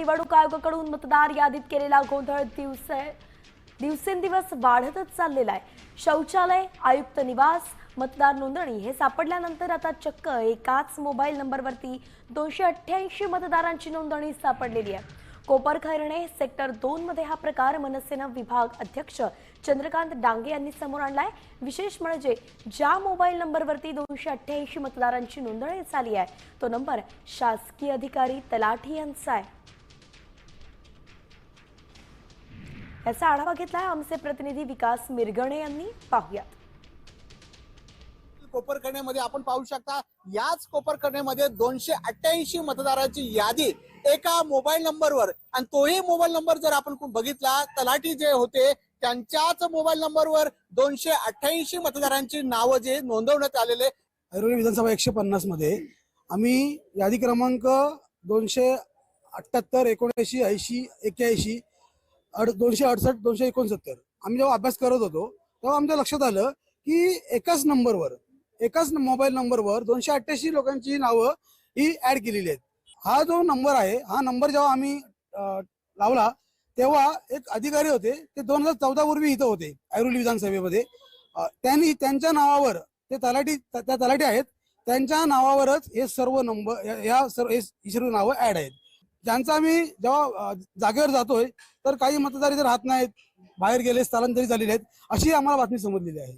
निवडणूक आयोगाकडून मतदार यादीत केलेला गोंधळ दिवस दिवसेंदिवस वाढतच चाललेला आहे. शौचालय आयुक्त निवास मतदार नोंदणी हे सापडल्यानंतर आता चक्क एकाच मोबाईल नंबरवरती दोनशे अठ्ठ्याऐंशी मतदारांची नोंदणी सापडलेली आहे. कोपर खैरणे सेक्टर दोन मध्ये हा प्रकार मनसेनं विभाग अध्यक्ष चंद्रकांत डांगे यांनी समोर आणलाय. विशेष म्हणजे ज्या मोबाईल नंबरवरती दोनशे अठ्ठ्याऐंशी मतदारांची नोंदणी झाली आहे तो नंबर शासकीय अधिकारी तलाठी यांचा आहे. याचा आढावा घेतलाय आमचे प्रतिनिधी विकास मिरगणे यांनी. पाहुयात. कोपरखड्यामध्ये आपण पाहू शकता याच कोपरखड्यामध्ये दोनशे अठ्ठ्याऐंशी मतदारांची यादी एका मोबाईल नंबरवर. आणि तोही मोबाईल नंबर जर आपण बघितला तलाठी जे होते त्यांच्याच मोबाईल नंबरवर दोनशे अठ्ठ्याऐंशी मतदारांची नावं जे नोंदवण्यात आलेले ऐरोली विधानसभा एकशे पन्नासमध्ये. आम्ही यादी क्रमांक दोनशे अठ्ठ्याहत्तर एकोणऐंशी ऐंशी एक्क्याऐंशी अड दोनशे अडसष्ट दोनशे एकोणसत्तर. आम्ही जेव्हा अभ्यास करत होतो तेव्हा आमच्या लक्षात आलं की एकाच नंबरवर एकाच मोबाईल नंबरवर दोनशे अठ्ठ्याऐंशी लोकांची नावं ही ऍड केलेली आहेत. हा जो नंबर आहे हा नंबर जेव्हा आम्ही लावला तेव्हा एक अधिकारी होते ते दोन हजार चौदा पूर्वी इथं होते ऐरोली विधानसभेमध्ये. त्यांनी त्यांच्या नावावर ते तलाठी त्या तलाठी आहेत त्यांच्या नावावरच हे सर्व नंबर या- सर्व हे सर्व नावं ऍड आहेत. ज्यांचा आम्ही जेव्हा जागेवर जातोय तर काही मतदार इथे राहत नाहीत. बाहेर गेले स्थलांतरित झालेले आहेत अशी आम्हाला बातमी समजलेली आहे.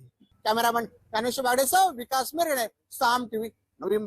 कॅमेरामॅन ज्ञानेश्वर बागडेसह विकास मिरणे साम टीव्ही नवीन